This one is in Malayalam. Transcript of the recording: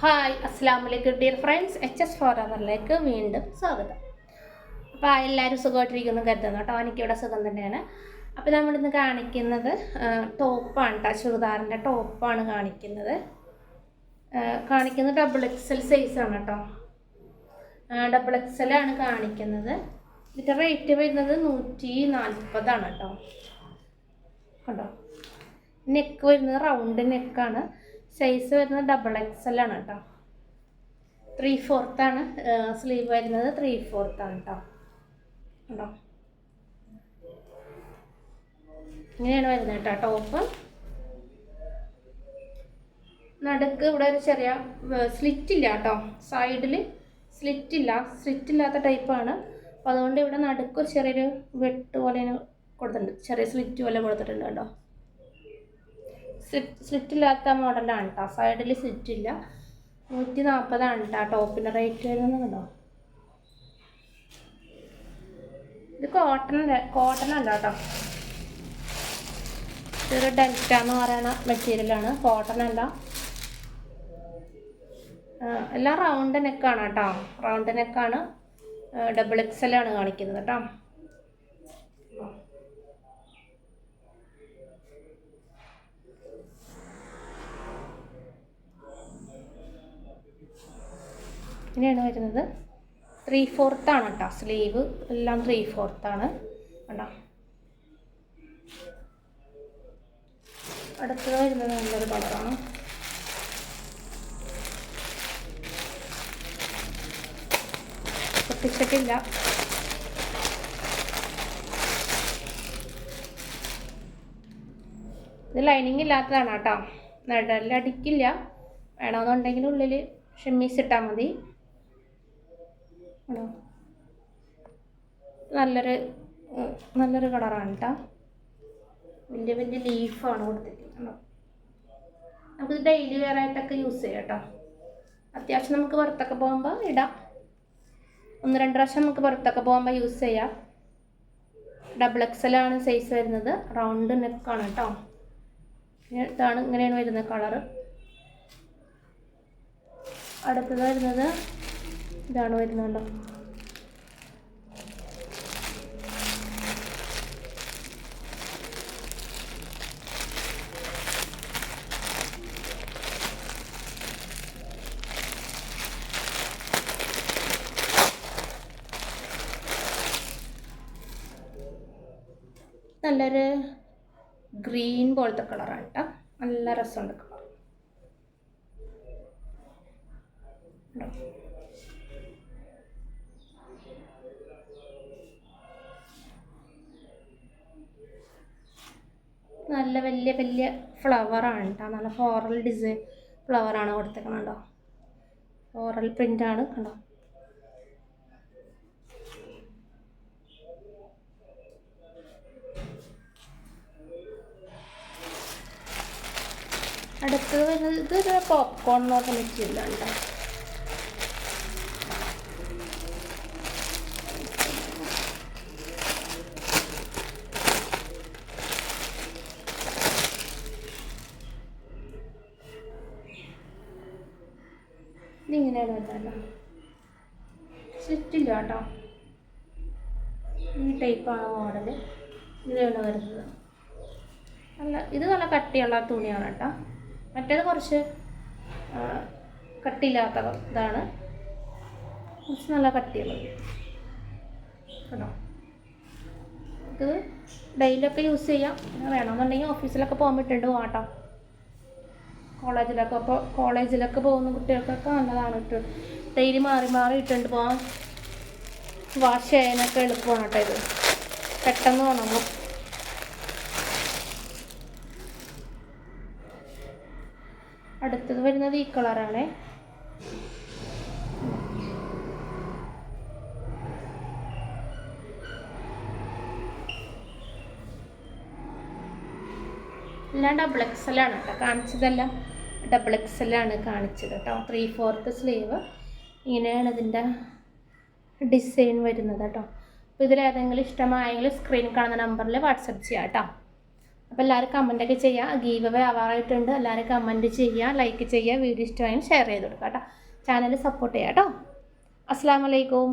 ഹായ് അസ്സാം വലൈക്കും dear friends H S four അവറിലേക്ക് വീണ്ടും സ്വാഗതം. അപ്പോൾ എല്ലാവരും സുഖമായിട്ടിരിക്കുന്നു കരുതുന്നു കേട്ടോ. എനിക്കിവിടെ സുഖം തന്നെയാണ്. അപ്പോൾ നമ്മളിന്ന് കാണിക്കുന്നത് ടോപ്പാണ് കേട്ടോ ചുരിദാറിന്റെ ടോപ്പാണ് കാണിക്കുന്നത്. കാണിക്കുന്നത് ഡബിൾ എക്സൽ സൈസാണ് കേട്ടോ ഡബിൾ എക്സലാണ് കാണിക്കുന്നത്. ഇതിന്റെ റേറ്റ് വരുന്നത് നൂറ്റി നാൽപ്പതാണ് കേട്ടോ കണ്ടോ? നെക്ക് വരുന്നത് റൗണ്ട് നെക്കാണ് സൈസ് വരുന്നത് ഡബിൾ എക്സ് എൽ ആണ് കേട്ടോ ത്രീ ആണ്. സ്ലീവ് വരുന്നത് ത്രീ ആണ് കേട്ടോ കണ്ടോ ഇങ്ങനെയാണ് വരുന്നത് കേട്ടോ ടോപ്പ് നടുക്ക് ഇവിടെ ഒരു ചെറിയ സ്ലിറ്റ് ഇല്ല കേട്ടോ സൈഡിൽ സ്ലിറ്റ് ഇല്ല. സ്ലിറ്റ് ഇല്ലാത്ത ടൈപ്പാണ് അപ്പോൾ അതുകൊണ്ട് ഇവിടെ നടുക്ക് ചെറിയൊരു വെട്ട് പോലെ കൊടുത്തിട്ടുണ്ട്. ചെറിയ സ്ലിറ്റ് പോലെ കൊടുത്തിട്ടുണ്ട് കേട്ടോ. സ്ലിറ്റ് ഇല്ലാത്ത മോഡലാണ് കേട്ടോ സൈഡിൽ സ്ലിറ്റ് ഇല്ല നൂറ്റി നാൽപ്പതാണ് കേട്ടോ ടോപ്പിന്റെ റേറ്റ് വരുന്നത് കേട്ടോ ഇത് കോട്ടൺ കോട്ടൺ അല്ല കേട്ടോ ഇതൊരു ഡെൽറ്റ എന്ന് പറയുന്ന മെറ്റീരിയലാണ് കോട്ടൺ അല്ല. എല്ലാം റൗണ്ട് നെക്കാണ് കേട്ടോ റൗണ്ട് നെക്കാണ് ഡബിൾ എക്സൽ ആണ് കാണിക്കുന്നത് കേട്ടോ ഇങ്ങനെയാണ് വരുന്നത്. ത്രീ ഫോർത്ത് ആണ് കേട്ടോ സ്ലീവ് എല്ലാം ത്രീ ഫോർത്ത് ആണ്. കണ്ടോ? അടുത്തത് വരുന്നത് നല്ലൊരു കളറാണ് പൊട്ടിച്ചിട്ടില്ല. ഇത് ലൈനിങ് ഇല്ലാത്തതാണ് കേട്ടോ അടിക്കില്ല വേണമെന്നുണ്ടെങ്കിൽ ഉള്ളിൽ ഷെമ്മീസ് ഇട്ടാൽ മതി. ആണോ നല്ലൊരു നല്ലൊരു കളറാണ് കേട്ടോ വലിയ വലിയ ലീഫാണ് കൊടുത്തിരിക്കുന്നത്. നമുക്ക് ഡെയിലി വെയർ ആയിട്ടൊക്കെ യൂസ് ചെയ്യാം കേട്ടോ അത്യാവശ്യം നമുക്ക് പുറത്തൊക്കെ പോകുമ്പോൾ ഇടാം. ഒന്ന് രണ്ട് പ്രാവശ്യം നമുക്ക് പുറത്തൊക്കെ പോകുമ്പോൾ യൂസ് ചെയ്യാം. ഡബിൾ എക്സലാണ് സൈസ് വരുന്നത്. റൗണ്ട് നെക്കാണ് കേട്ടോ ഇതാണ് ഇങ്ങനെയാണ് വരുന്നത് കളറ്. അടുത്തത് വരുന്നത് ഇതാണ് വരുന്നത് കേട്ടോ നല്ലൊരു ഗ്രീൻ പോലത്തെ കളറാണ് കേട്ടോ. നല്ല രസമുണ്ട് കളർ. നല്ല വലിയ വലിയ ഫ്ലവറാണ് കേട്ടോ നല്ല ഫ്ലോറൽ ഡിസൈൻ ഫ്ലവറാണ് കൊടുത്തേക്കണം കേട്ടോ ഫ്ലോറൽ പ്രിന്റാണ് കണ്ടോ? അടുത്തത് വരുന്നത് ഇതൊരു പോപ്കോൺ നോക്കാൻ പറ്റില്ല കേട്ടോ ഇതിങ്ങനെയാണ് വരുന്നല്ലോ സ്ലിറ്റില്ല കേട്ടോ. ഈ ടൈപ്പാണ് മോഡൽ ഇങ്ങനെയാണ് വരുന്നത്. നല്ല ഇത് നല്ല കട്ടിയുള്ള തുണിയാണ് കേട്ടോ. മറ്റേത് കുറച്ച് കട്ടിയില്ലാത്ത ഇതാണ്. കുറച്ച് നല്ല കട്ടിയുള്ളത്. കേട്ടോ. ഇത് ഡെയിലൊക്കെ യൂസ് ചെയ്യാം. വേണമെന്നുണ്ടെങ്കിൽ ഓഫീസിലൊക്കെ പോകാൻ പറ്റുന്നുണ്ട് പോകാട്ടോ കോളേജിലൊക്കെ. അപ്പോൾ കോളേജിലൊക്കെ പോകുന്ന കുട്ടികൾക്കൊക്കെ നല്ലതാണ് കേട്ടോ ഡെയിലി മാറി മാറി ഇട്ടുകൊണ്ട് പോകാൻ വാഷ് ചെയ്യാനൊക്കെ എളുപ്പമാണ് കേട്ടോ ഇത്. പെട്ടെന്ന് ഉണങ്ങും അടുത്തത് വരുന്നത് ഈ കളറാണ്. എല്ലാം ഡബിൾ എക്സലാണ് കേട്ടോ കാണിച്ചതെല്ലാം ഡബിൾ എക്സലാണ് കാണിച്ചത് കേട്ടോ ത്രീ ഫോർത്ത് സ്ലീവ് ഇങ്ങനെയാണ് ഇതിന്റെ ഡിസൈൻ വരുന്നത് കേട്ടോ അപ്പോൾ ഇതിലേതെങ്കിലും ഇഷ്ടമായെങ്കിൽ സ്ക്രീനിൽ കാണുന്ന നമ്പറിൽ വാട്സപ്പ് ചെയ്യാം കേട്ടോ അപ്പോൾ എല്ലാവരും കമന്റൊക്കെ ചെയ്യുക ഗീവ് അവേ ആവാറായിട്ടുണ്ട്. എല്ലാവരും കമന്റ് ചെയ്യുക ലൈക്ക് ചെയ്യുക വീഡിയോ ഇഷ്ടമായും ഷെയർ ചെയ്ത് കൊടുക്കുക കേട്ടോ ചാനൽ സപ്പോർട്ട് ചെയ്യാം കേട്ടോ അസ്സാം വലൈക്കും